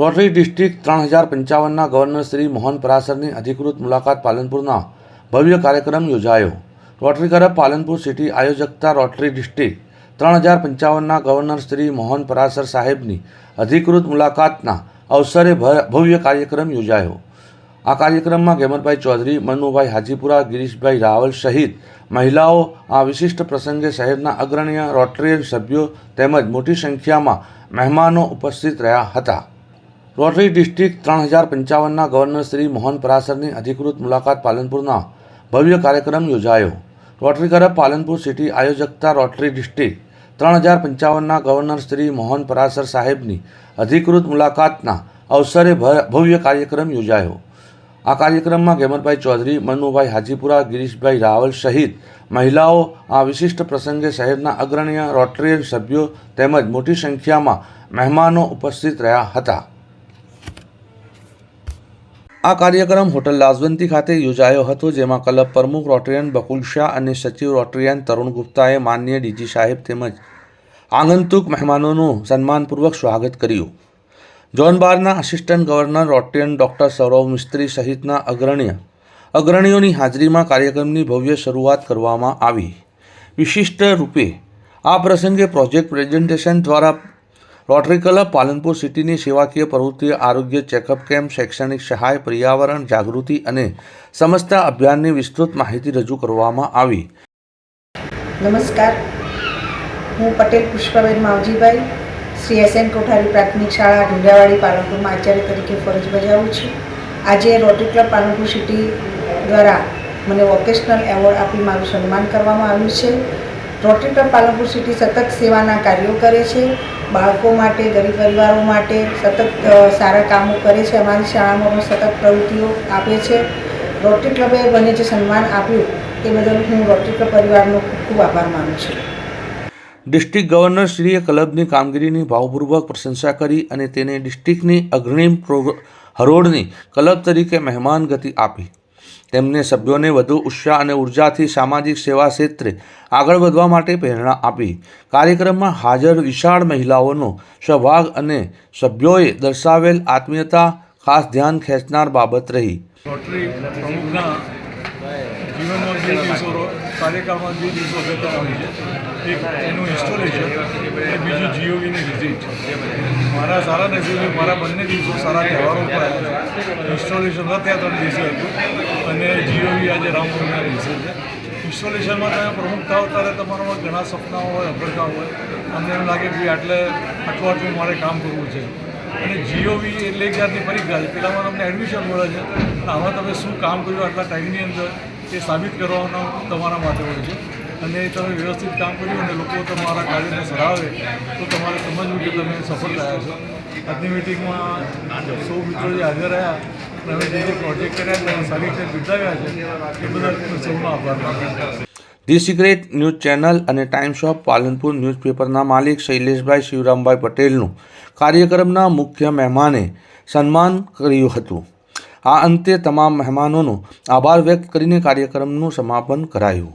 Rotary district ત્રણ હજાર પંચાવનના ગવર્નર શ્રી મોહન પરાસરની અધિકૃત મુલાકાત પાલનપુરના ભવ્ય કાર્યક્રમ યોજાયો. રોટરી ક્લબ પાલનપુર સિટી આયોજકતા રોટરી ડિસ્ટ્રિક્ટ ત્રણ હજાર પંચાવનના ગવર્નર શ્રી મોહન પરાસર સાહેબની અધિકૃત મુલાકાતના અવસરે ભવ્ય કાર્યક્રમ યોજાયો. આ કાર્યક્રમમાં ગેમરભાઈ ચૌધરી, મનુભાઈ હાજીપુરા, ગિરીશભાઈ રાવલ સહિત મહિલાઓ આ વિશિષ્ટ પ્રસંગે શહેરના અગ્રણીય રોટરીયન સભ્યો તેમજ મોટી સંખ્યામાં મહેમાનો ઉપસ્થિત રહ્યા હતા. રોટરી ડિસ્ટ્રિક્ટ ત્રણ હજાર પંચાવનના ગવર્નર શ્રી મોહન પરાસરની અધિકૃત મુલાકાત પાલનપુરના ભવ્ય કાર્યક્રમ યોજાયો. રોટરી ક્લબ પાલનપુર સિટી આયોજકતા રોટરી ડિસ્ટ્રિક્ટ ત્રણ હજાર પંચાવનના ગવર્નર શ્રી મોહન પરાસર સાહેબની અધિકૃત મુલાકાતના અવસરે ભવ્ય કાર્યક્રમ યોજાયો. આ કાર્યક્રમમાં ગેમરભાઈ ચૌધરી, મનુભાઈ હાજીપુરા, ગિરીશભાઈ રાવલ સહિત મહિલાઓ આ વિશિષ્ટ પ્રસંગે શહેરના અગ્રણીય રોટરીયન સભ્યો તેમજ મોટી સંખ્યામાં મહેમાનો ઉપસ્થિત રહ્યા હતા. આ કાર્યક્રમ હોટલ લાજવંતી ખાતે યોજાયો હતો, જેમાં ક્લબ પ્રમુખ રોટરિયન બકુલ શાહ અને સચિવ રોટરિયન તરુણ ગુપ્તાએ માન્ય ડીજી સાહેબ તેમજ આગંતુક મહેમાનોનું સન્માનપૂર્વક સ્વાગત કર્યું. જોન બારના assistant governor Rotarian doctor Saurav Mistry સહિતના અગ્રણ્ય અગ્રણીઓની હાજરીમાં કાર્યક્રમની ભવ્ય શરૂઆત કરવામાં આવી. વિશિષ્ટ રૂપે આ પ્રસંગે પ્રોજેક્ટ પ્રેઝન્ટેશન દ્વારા રોટરી ક્લબ પાલનપુર સિટીની સેવાકીય પ્રવૃત્તિઓ આરોગ્ય ચેકઅપ કેમ્પ, શૈક્ષણિક સહાય, પર્યાવરણ, જાગૃતિ અને સમસ્તા અભિયાનની વિસ્તૃત માહિતી રજૂ કરવામાં આવી. નમસ્કાર. હું પટેલ પુષ્પાબેન માવજીભાઈ, શ્રી એસ એન કોઠારી પ્રાથમિક શાળા ઢુંડાવાડી પાલનપુરમાં આચાર્ય તરીકે ફરજ બજાવું છું. આજે રોટરી ક્લબ પાલનપુર સિટી દ્વારા મને વોકેશનલ એવોર્ડ આપી મારું સન્માન કરવામાં આવ્યું છે. રોટરી ક્લબ પાલનપુર સિટી સતત સેવાના કાર્યો કરે છે. બાળકો માટે, ગરીબ પરિવારો માટે સતત સારા કામો કરે છે. અમારી શાળામાં પણ સતત પ્રવૃત્તિઓ આપે છે. રોટરી ક્લબે મને જે સન્માન આપ્યું તે બદલ હું રોટરી ક્લબ પરિવારનો ખૂબ આભાર માનું છું. ડિસ્ટ્રિક્ટ ગવર્નરશ્રીએ ક્લબની કામગીરીની ભાવપૂર્વક પ્રશંસા કરી અને તેને ડિસ્ટ્રિક્ટની અગ્રણી હરોળની ક્લબ તરીકે મહેમાન ગતિ આપી. તેમને સભ્યોને વધુ ઉત્સાહ અને ઉર્જાથી સામાજિક સેવા ક્ષેત્રે આગળ વધવા માટે પ્રેરણા આપી. કાર્યક્રમમાં હાજર વિશાળ મહિલાઓનો સહભાગ અને સભ્યોએ દર્શાવેલ આત્મીયતા ખાસ ધ્યાન ખેંચનાર બાબત રહી. કાર્યકાળમાં જે દિવસો જતા હોય છે, એક એનું ઇન્સ્ટોલેશન અને બીજું જીઓવીની વિઝિટ મારા સારા નસીબે મારા બંને દિવસો સારા તહેવારો પર આવ્યા છે. ઇન્સ્ટોલેશન ત્રણ દિવસે હતું. અને જીઓવી આજે રામપુરના દિવસે છે. ઇન્સ્ટોલેશનમાં તમે પ્રમુખ થાવ ત્યારે તમારામાં ઘણા સપનાઓ હોય અભડકા હોય. અમને એમ લાગે કે આટલે આટલું મારે કામ કરવું છે. અને જીઓવી એટલે એક જાતની પરીક્ષા છે પેલામાં તમને એડમિશન મળે છે. આમાં તમે શું કામ કર્યું આટલા ટાઈમની અંદર? એ સાબિત કરવાનો તમારા માટે હોય છે. અને તમે વ્યવસ્થિત કામ કર્યું અને લોકો તમારા કાર્યને સરાવે તો તમારે સમજવું કે તમે સફળ થયા છો. આજની મિટિંગમાં સૌ મિત્રો જે હાજર રહ્યા, તમે જે જે પ્રોજેક્ટ કર્યા તમે સારી રીતે બિરદાવ્યા છે, એ બધા સૌનો આભાર માનું ધી સિક્રેટ ન્યૂઝ ચેનલ અને ટાઈમ્સ ઓફ પાલનપુર ન્યૂઝપેપરના માલિક શૈલેષભાઈ શિવરામભાઈ પટેલનું કાર્યક્રમના મુખ્ય મહેમાને સન્માન કર્યું હતું. આ અંતે તમામ મહેમાનોનો આભાર વ્યક્ત કરીને કાર્યક્રમનું સમાપન કરાયું.